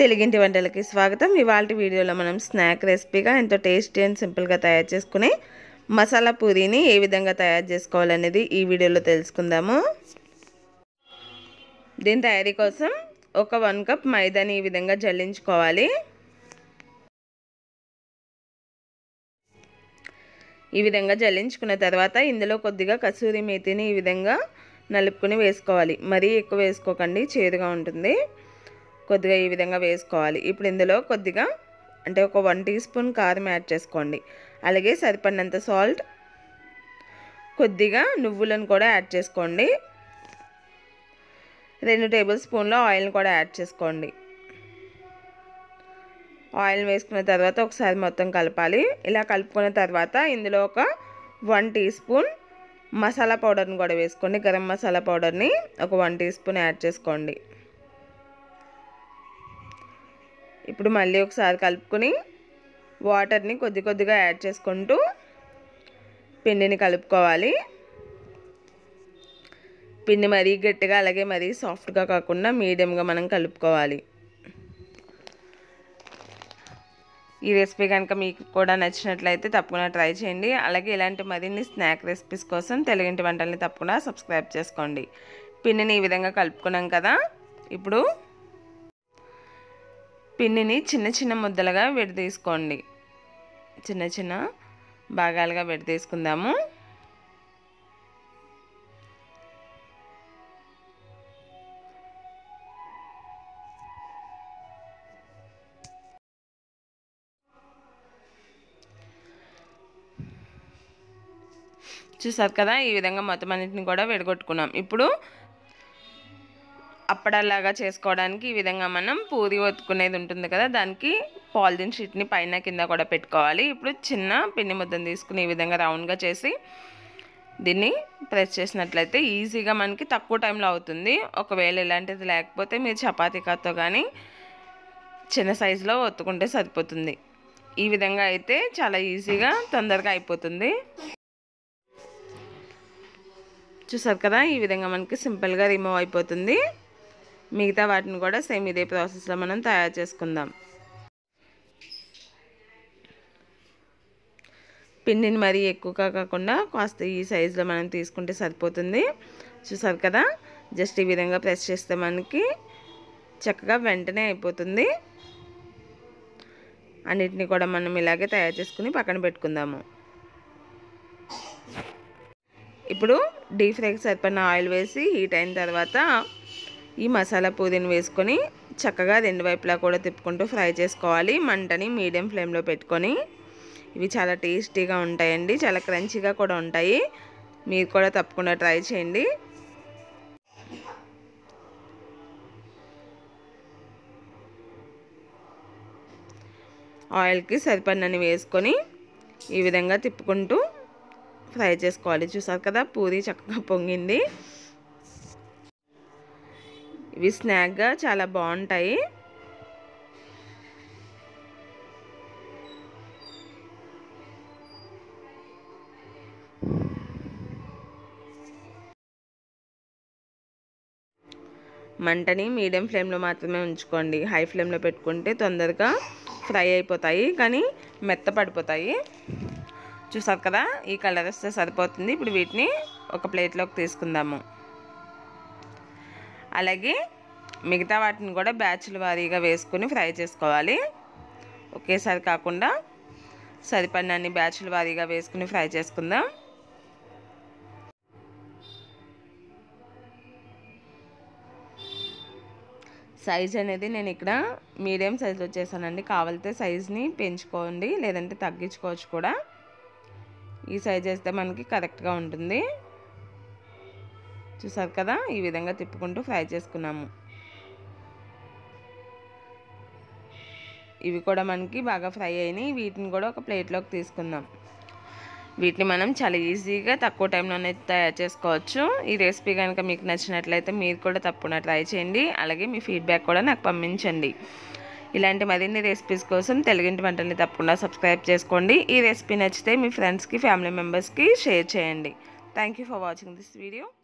తెలుగింటి వంటలకి స్వాగతం. ఇవాళ వీడియోలో మనం స్నాక్ రెసిపీగా ఎంతో టేస్టీ అండ్ సింపుల్గా తయారు చేసుకునే మసాలా పూరీని ఏ విధంగా తయారు చేసుకోవాలనేది ఈ వీడియోలో తెలుసుకుందాము. దీని తయారీ కోసం ఒక వన్ కప్ మైదాని ఈ విధంగా జల్లించుకోవాలి. ఈ విధంగా జల్లించుకున్న తర్వాత ఇందులో కొద్దిగా కసూరి మేతిని ఈ విధంగా నలుపుకొని వేసుకోవాలి. మరీ ఎక్కువ వేసుకోకండి చేదుగా ఉంటుంది. కొద్దిగా ఈ విధంగా వేసుకోవాలి. ఇప్పుడు ఇందులో కొద్దిగా అంటే ఒక వన్ టీ స్పూన్ కారం యాడ్ చేసుకోండి. అలాగే సరిపడినంత సాల్ట్ కొద్దిగా నువ్వులను కూడా యాడ్ చేసుకోండి. రెండు టేబుల్ స్పూన్ల ఆయిల్ని కూడా యాడ్ చేసుకోండి. ఆయిల్ వేసుకున్న తర్వాత ఒకసారి మొత్తం కలపాలి. ఇలా కలుపుకున్న తర్వాత ఇందులో ఒక వన్ టీ స్పూన్ మసాలా పౌడర్ని కూడా వేసుకోండి. గరం మసాలా పౌడర్ని ఒక వన్ టీ స్పూన్ యాడ్ చేసుకోండి. ఇప్పుడు మళ్ళీ ఒకసారి కలుపుకొని వాటర్ని కొద్ది కొద్దిగా యాడ్ చేసుకుంటూ పిండిని కలుపుకోవాలి. పిండి మరీ గట్టిగా అలాగే మరీ సాఫ్ట్గా కాకుండా మీడియంగా మనం కలుపుకోవాలి. ఈ రెసిపీ కనుక మీకు కూడా నచ్చినట్లయితే తప్పకుండా ట్రై చేయండి. అలాగే ఇలాంటి మరిన్ని స్నాక్ రెసిపీస్ కోసం తెలుగింటి వంటల్ని తప్పకుండా సబ్స్క్రైబ్ చేసుకోండి. పిండిని ఈ విధంగా కలుపుకున్నాం కదా. ఇప్పుడు పిండిని చిన్న చిన్న ముద్దలుగా విడదీసుకోండి. చిన్న చిన్న భాగాలుగా విడదీసుకుందాము. చూసారు కదా ఈ విధంగా మొత్తం అన్నింటిని కూడా విడగొట్టుకున్నాం. ఇప్పుడు అప్పడాలాగా చేసుకోవడానికి ఈ విధంగా మనం పూరి ఒత్తుకునేది ఉంటుంది కదా దానికి పాలిథిన్ షీట్ని పైన కింద కూడా పెట్టుకోవాలి. ఇప్పుడు చిన్న పిండి ముద్దను తీసుకుని ఈ విధంగా రౌండ్గా చేసి దీన్ని ప్రెస్ చేసినట్లయితే ఈజీగా మనకి తక్కువ టైంలో అవుతుంది. ఒకవేళ ఇలాంటిది లేకపోతే మీరు చపాతీ కత్తో కానీ చిన్న సైజులో ఒత్తుకుంటే సరిపోతుంది. ఈ విధంగా అయితే చాలా ఈజీగా తొందరగా అయిపోతుంది. చూసారు కదా ఈ విధంగా మనకి సింపుల్గా రిమూవ్ అయిపోతుంది. మిగతా వాటిని కూడా సేమ్ ఇదే ప్రాసెస్లో మనం తయారు చేసుకుందాం. పిండిని మరీ ఎక్కువగా కాకుండా కాస్త ఈ సైజులో మనం తీసుకుంటే సరిపోతుంది. చూసారు కదా? జస్ట్ ఈ విధంగా ప్రెస్ చేస్తే మనకి చక్కగా వెంటనే అయిపోతుంది. అన్నిటిని కూడా మనం ఇలాగే తయారు చేసుకుని పక్కన పెట్టుకుందాము. ఇప్పుడు డీప్ ఫ్రైకి సరిపడిన ఆయిల్ వేసి హీట్ అయిన తర్వాత ఈ మసాలా పుదీని వేసుకొని చక్కగా రెండు వైపులా కూడా తిప్పుకుంటూ ఫ్రై చేసుకోవాలి. మంటని మీడియం ఫ్లేమ్లో పెట్టుకొని. ఇవి చాలా టేస్టీగా ఉంటాయండి. చాలా క్రంచీగా కూడా ఉంటాయి. మీరు కూడా తప్పకుండా ట్రై చేయండి. ఆయిల్కి సరిపడినని వేసుకొని ఈ విధంగా తిప్పుకుంటూ ఫ్రై చేసుకోవాలి. చూసారు కదా? పూరి చక్కగా పొంగింది. ఇవి స్నాక్గా చాలా బాగుంటాయి. మంటని మీడియం ఫ్లేమ్లో మాత్రమే ఉంచుకోండి. హై ఫ్లేమ్లో పెట్టుకుంటే తొందరగా ఫ్రై అయిపోతాయి కానీ మెత్తపడిపోతాయి చూసారు కదా? ఈ కలర్ వస్తే సరిపోతుంది. ఇప్పుడు వీటిని ఒక ప్లేట్లోకి తీసుకుందాము. అలాగే మిగతా వాటిని కూడా బ్యాచ్ల వారీగా వేసుకొని ఫ్రై చేసుకోవాలి. ఒకేసారి కాకుండా సరిపడినన్ని బ్యాచ్ల వారీగా వేసుకుని ఫ్రై చేసుకుందాం. సైజ్ అనేది నేను ఇక్కడ మీడియం సైజ్ వచ్చేసానండి. కావాలితే సైజ్ని పెంచుకోండి లేదంటే తగ్గించుకోవచ్చు కూడా. ఈ సైజ్ వేస్తే మనకి కరెక్ట్గా ఉంటుంది. చూసారు కదా? ఈ విధంగా తిప్పుకుంటూ ఫ్రై చేసుకున్నాము. ఇవి కూడా మనకి బాగా ఫ్రై అయినాయి. వీటిని కూడా ఒక ప్లేట్లోకి తీసుకుందాం. వీటిని మనం చాలా ఈజీగా తక్కువ టైంలోనే తయారు చేసుకోవచ్చు. ఈ రెసిపీ కనుక మీకు నచ్చినట్లయితే మీరు కూడా తప్పకుండా ట్రై చేయండి. అలాగే మీ ఫీడ్బ్యాక్ కూడా నాకు పంపించండి. ఇలాంటి మరిన్ని రెసిపీస్ కోసం తెలుగింటి వంటల్ని తప్పకుండా సబ్స్క్రైబ్ చేసుకోండి. ఈ రెసిపీ నచ్చితే మీ ఫ్రెండ్స్కి ఫ్యామిలీ మెంబర్స్కి షేర్ చేయండి. Thank for watching this video